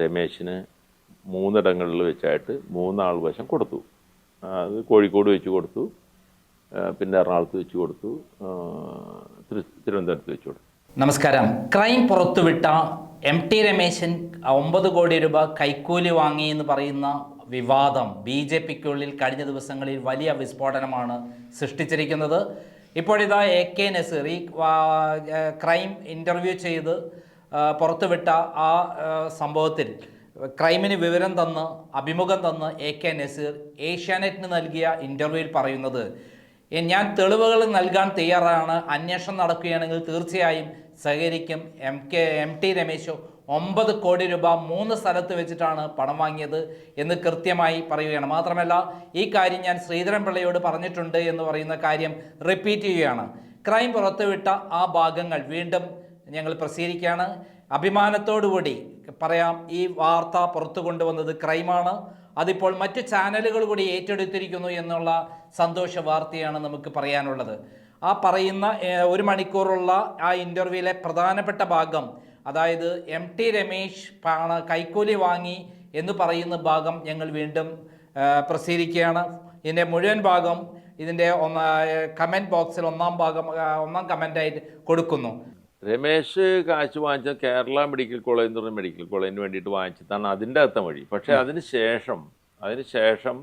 രമേശിന് മൂന്നിടങ്ങളിൽ വെച്ചായിട്ട് മൂന്നാൾ വശം കൊടുത്തു. അത് കോഴിക്കോട് വെച്ച് കൊടുത്തു. പിന്നെ എറണാകുളത്ത് വെച്ച് കൊടുത്തു. തിരുവനന്തപുരത്ത് വെച്ച് കൊടുത്തു. നമസ്കാരം. ക്രൈം പുറത്തുവിട്ട എം ടി രമേശൻ ഒമ്പത് കോടി രൂപ കൈക്കൂലി വാങ്ങി എന്ന് പറയുന്ന വിവാദം ബി ജെ പിക്കുള്ളിൽ കഴിഞ്ഞ ദിവസങ്ങളിൽ വലിയ വിസ്ഫോടനമാണ് സൃഷ്ടിച്ചിരിക്കുന്നത്. ഇപ്പോഴിതാ എ കെ നസീർ ഈ ക്രൈം ഇന്റർവ്യൂ ചെയ്ത് പുറത്തുവിട്ട ആ സംഭവത്തിൽ ക്രൈമിന് വിവരം തന്ന് അഭിമുഖം തന്ന് എ കെ നസീർ ഏഷ്യാനെറ്റിന് നൽകിയ ഇന്റർവ്യൂവിൽ പറയുന്നത് ഞാൻ തെളിവുകൾ നൽകാൻ തയ്യാറാണ്. അന്വേഷണം നടക്കുകയാണെങ്കിൽ തീർച്ചയായും സഹകരിക്കും. എം കെ എം ടി രമേശോ ഒമ്പത് കോടി രൂപ മൂന്ന് സ്ഥലത്ത് വെച്ചിട്ടാണ് പണം വാങ്ങിയത് എന്ന് കൃത്യമായി പറയുകയാണ്. മാത്രമല്ല ഈ കാര്യം ഞാൻ ശ്രീധരൻപിള്ളയോട് പറഞ്ഞിട്ടുണ്ട് എന്ന് പറയുന്ന കാര്യം റിപ്പീറ്റ് ചെയ്യുകയാണ്. ക്രൈം പുറത്തുവിട്ട ആ ഭാഗങ്ങൾ വീണ്ടും ഞങ്ങൾ പ്രസിദ്ധീകരിക്കുകയാണ്. അഭിമാനത്തോടുകൂടി പറയാം ഈ വാർത്ത പുറത്തു കൊണ്ടുവന്നത് ക്രൈമാണ്. അതിപ്പോൾ മറ്റ് ചാനലുകൾ കൂടി ഏറ്റെടുത്തിരിക്കുന്നു എന്നുള്ള സന്തോഷ വാർത്തയാണ് നമുക്ക് പറയാനുള്ളത്. ആ പറയുന്ന ഒരു മണിക്കൂറുള്ള ആ ഇന്റർവ്യൂവിലെ പ്രധാനപ്പെട്ട ഭാഗം അതായത് എം ടി രമേശ് പാണ കൈക്കൂലി വാങ്ങി എന്ന് പറയുന്ന ഭാഗം ഞങ്ങൾ വീണ്ടും പ്രസിദ്ധീകരിക്കുകയാണ്. ഇതിന്റെ മുഴുവൻ ഭാഗം ഇതിന്റെ ഒന്ന് കമന്റ് ബോക്സിൽ ഒന്നാം ഭാഗം ഒന്നാം കമന്റായിട്ട് കൊടുക്കുന്നു. രമേശ് കാശ് വാങ്ങിച്ച കേരള മെഡിക്കൽ കോളേജ് എന്ന് പറഞ്ഞ മെഡിക്കൽ കോളേജിന് വേണ്ടിയിട്ട് വാങ്ങിച്ചതാണ് അതിന്റെ അകത്ത വഴി. പക്ഷേ അതിന് ശേഷം അതിന് ശേഷം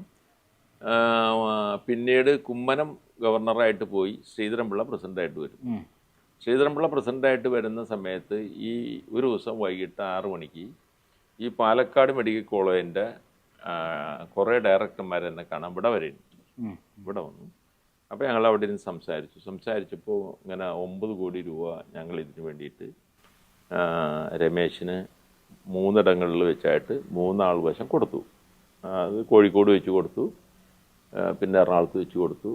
പിന്നീട് കുമ്മനം ഗവർണറായിട്ട് പോയി ശ്രീധരൻപിള്ള പ്രസിഡന്റായിട്ട് വരും. ശ്രീധരൻപിള്ള പ്രസിഡന്റായിട്ട് വരുന്ന സമയത്ത് ഈ ഒരു ദിവസം വൈകിട്ട് ആറു മണിക്ക് ഈ പാലക്കാട് മെഡിക്കൽ കോളേജിന്റെ കുറേ ഡയറക്ടർമാരെന്നെ കാണാൻ ഇവിടെ വരുന്നു ഇവിടെ വന്നു. അപ്പോൾ ഞങ്ങൾ അവിടെ ഇരുന്ന് സംസാരിച്ചു. സംസാരിച്ചപ്പോൾ ഇങ്ങനെ ഒമ്പത് കോടി രൂപ ഞങ്ങൾ ഇതിനു വേണ്ടിയിട്ട് രമേശിന് മൂന്നിടങ്ങളിൽ വെച്ചായിട്ട് മൂന്നാൾ വശം കൊടുത്തു. അത് കോഴിക്കോട് വെച്ച് കൊടുത്തു പിന്നെ എറണാകുളത്ത് വെച്ച് കൊടുത്തു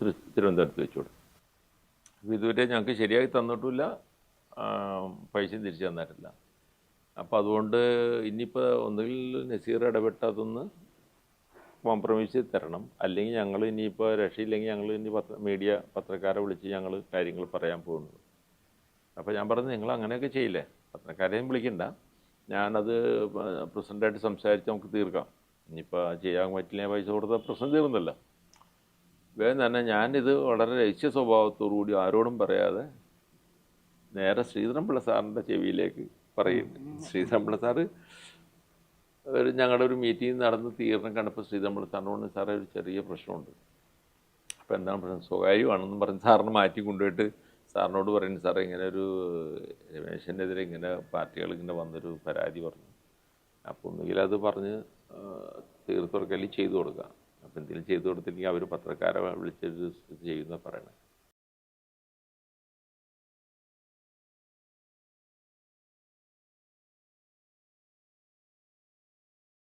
തിരു- തിരുവനന്തപുരത്ത് വെച്ച് കൊടുത്തു. അപ്പോൾ ഇതുവരെ ഞങ്ങൾക്ക് ശരിയായി തന്നിട്ടില്ല പൈസ പൈസയും തിരിച്ചു തന്നിട്ടില്ല. അപ്പോൾ അതുകൊണ്ട് ഇനിയിപ്പോൾ ഒന്നുകിൽ നസീർ ഇടപെട്ട് അതൊന്ന് കോംപ്രമൈസ് തരണം. അല്ലെങ്കിൽ ഞങ്ങൾ ഇനിയിപ്പോൾ രക്ഷയില്ലെങ്കിൽ ഞങ്ങൾ ഇനി പത്ര മീഡിയ പത്രക്കാരെ വിളിച്ച് ഞങ്ങൾ കാര്യങ്ങൾ പറയാൻ പോകുന്നത്. അപ്പോൾ ഞാൻ പറഞ്ഞു നിങ്ങൾ അങ്ങനെയൊക്കെ ചെയ്യില്ലേ? പത്രക്കാരെയും വിളിക്കണ്ട. ഞാനത് പ്രസിഡന്റായിട്ട് സംസാരിച്ച് നമുക്ക് തീർക്കാം. ഇനിയിപ്പോൾ ചെയ്യാൻ പറ്റില്ല പൈസ കൊടുത്താൽ പ്രശ്നം തീർന്നല്ല. വേഗം തന്നെ ഞാനിത് വളരെ രഹസ്യ സ്വഭാവത്തോടു കൂടി ആരോടും പറയാതെ നേരെ ശ്രീധരൻപിള്ള സാറിന്റെ ചെവിയിലേക്ക് പറയുന്നുണ്ട് ശ്രീധരൻപിള്ള സാറ് ഒരു ഞങ്ങളുടെ ഒരു മീറ്റിംഗ് നടന്ന് തീർന്ന് കണ്ടപ്പോൾ ശ്രീധരൻപിള്ള സാറിനോട് സാറേ ഒരു ചെറിയ പ്രശ്നമുണ്ട്. അപ്പോൾ എന്താണ് പ്രശ്നം? സ്വകാര്യമാണെന്ന് പറഞ്ഞ് സാറിന് മാറ്റി കൊണ്ടുപോയിട്ട് സാറിനോട് പറയുന്നു സാറേ ഇങ്ങനെ ഒരു രമേശനെതിരെ ഇങ്ങനെ പാർട്ടികൾ ഇങ്ങനെ വന്നൊരു പരാതി പറഞ്ഞു. അപ്പോൾ ഒന്നുകിൽ അത് പറഞ്ഞ് തീർത്തുറക്കല്ലേ ചെയ്തു കൊടുക്കുക. അപ്പോൾ എന്തെങ്കിലും ചെയ്തു കൊടുത്തില്ലെങ്കിൽ അവർ പത്രക്കാരെ വിളിച്ചൊരു ചെയ്യുന്ന പറയണേ.